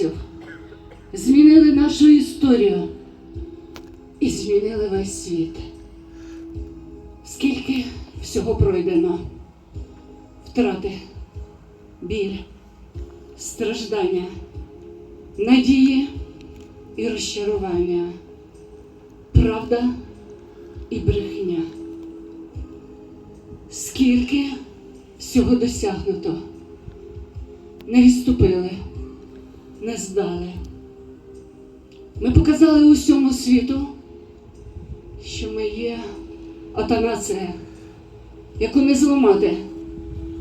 українців, змінили нашу історію і змінили весь світ. Скільки всього пройдено, втрати, біль, страждання, надії і розчарування, правда і брехня. Скільки всього досягнуто, не відступили, не здали. Ми показали усьому світу, що ми є ота нація, яку не зламати,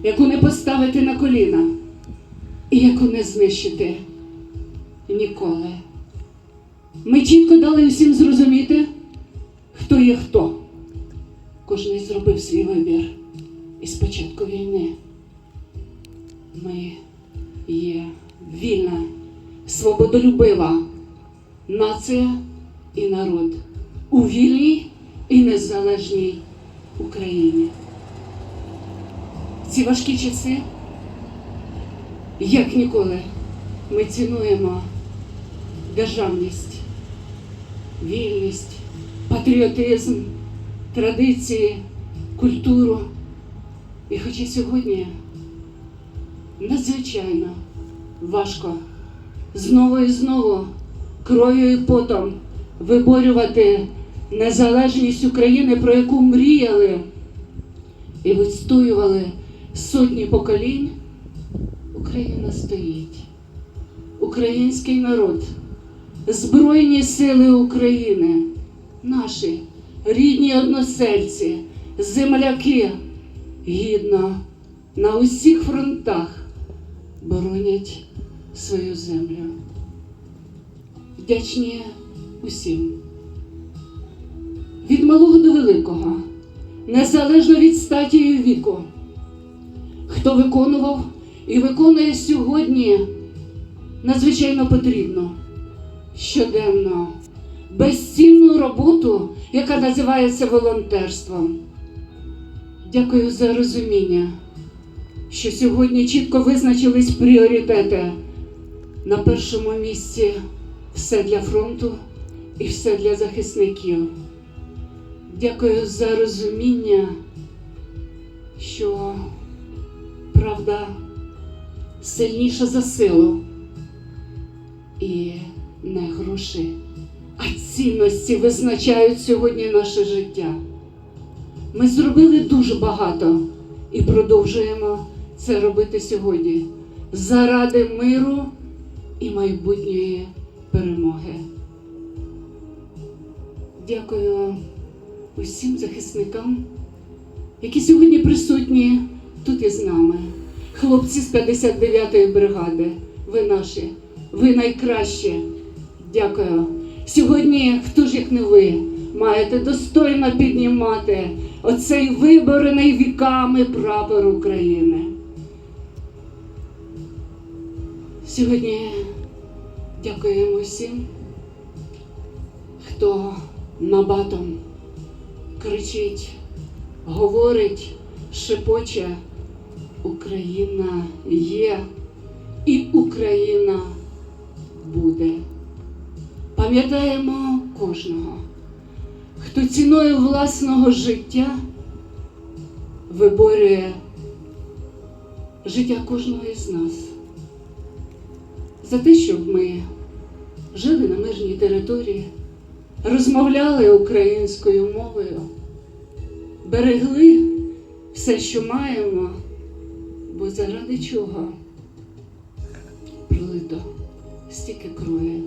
яку не поставити на коліна і яку не знищити ніколи. Ми чітко дали усім зрозуміти, хто є хто. Кожен зробив свій вибір із початку війни. Ми є свободолюбива нація і народ у вільній і незалежній Україні. В ці важкі часи, як ніколи, ми цінуємо державність, вільність, патріотизм, традиції, культуру. І хоча сьогодні надзвичайно важко знову і знову кров'ю і потом виборювати незалежність України, про яку мріяли і відстоювали сотні поколінь, Україна стоїть. Український народ, Збройні сили України, наші рідні односельці, земляки. Гідно на усіх фронтах боронять свою землю. Вдячні усім. Від малого до великого, незалежно від статі і віку, хто виконував і виконує сьогодні надзвичайно потрібно щоденно безцінну роботу, яка називається волонтерством. Дякую за розуміння, що сьогодні чітко визначились пріоритети. На першому місці все для фронту і все для захисників. Дякую за розуміння, що правда сильніша за силу і не гроші, а цінності визначають сьогодні наше життя. Ми зробили дуже багато і продовжуємо це робити сьогодні заради миру і майбутньої перемоги. Дякую усім захисникам, які сьогодні присутні тут із нами. Хлопці з 59-ї бригади, ви наші, ви найкращі. Дякую. Сьогодні, хто ж як не ви, маєте достойно піднімати оцей виборений віками прапор України. Сьогодні дякуємо всім, хто набатом кричить, говорить, шепоче. Україна є і Україна буде. Пам'ятаємо кожного, хто ціною власного життя виборює життя кожного із нас. За те, щоб ми жили на мирній території, розмовляли українською мовою, берегли все, що маємо, бо заради чого пролито стільки крові.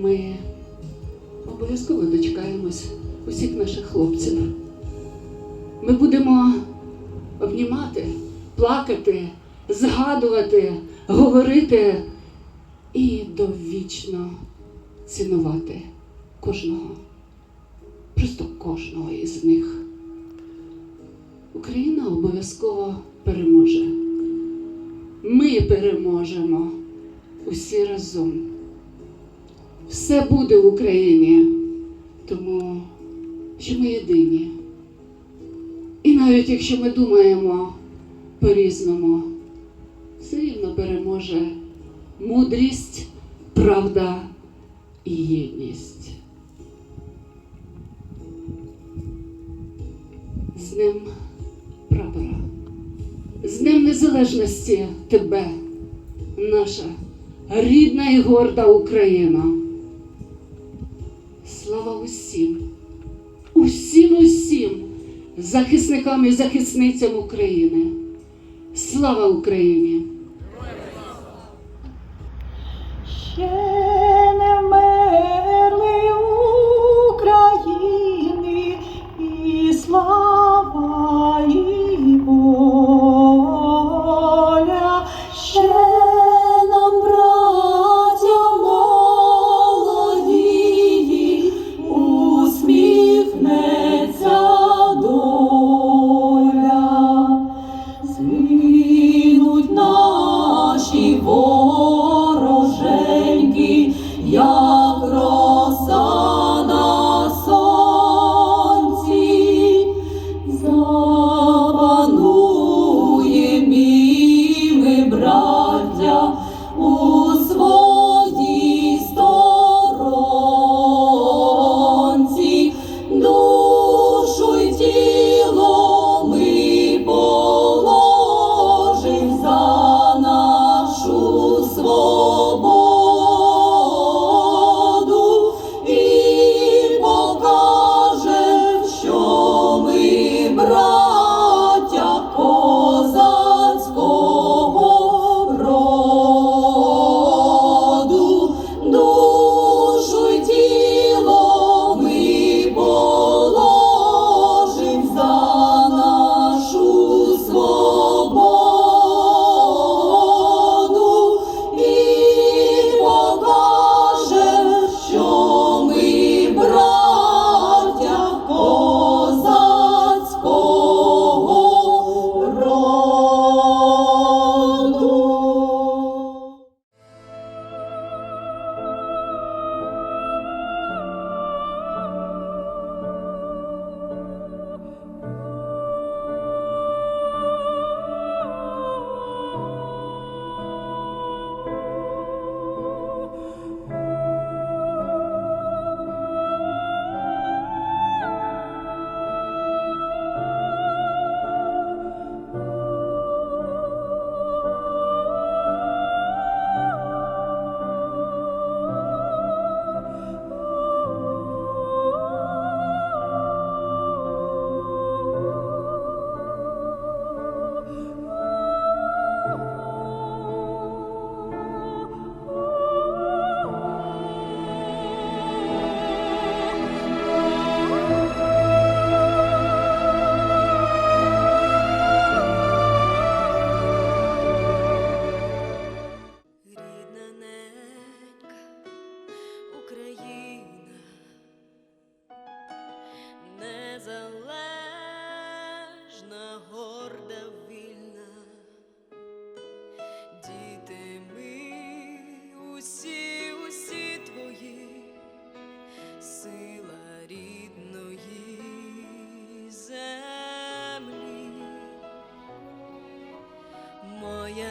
Ми обов'язково дочекаємось усіх наших хлопців. Ми будемо обнімати, плакати, згадувати, говорити і довічно цінувати кожного, просто кожного із них. Україна обов'язково переможе. Ми переможемо усі разом. Все буде в Україні, тому що ми єдині. І навіть якщо ми думаємо по-різному, рівно переможе мудрість, правда і єдність. З ним прапора, з Днем Незалежності тебе, наша рідна і горда Україна. Слава усім, усім, усім захисникам і захисницям України. Слава Україні! Ooh.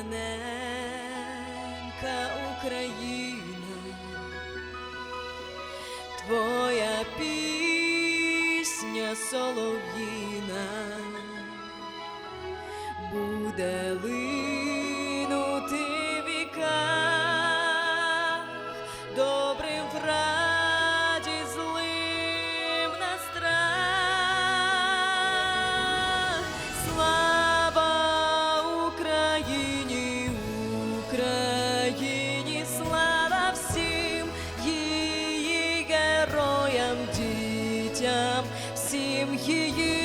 Ненька Україна, твоя пісня солов'їна буде лиш im hier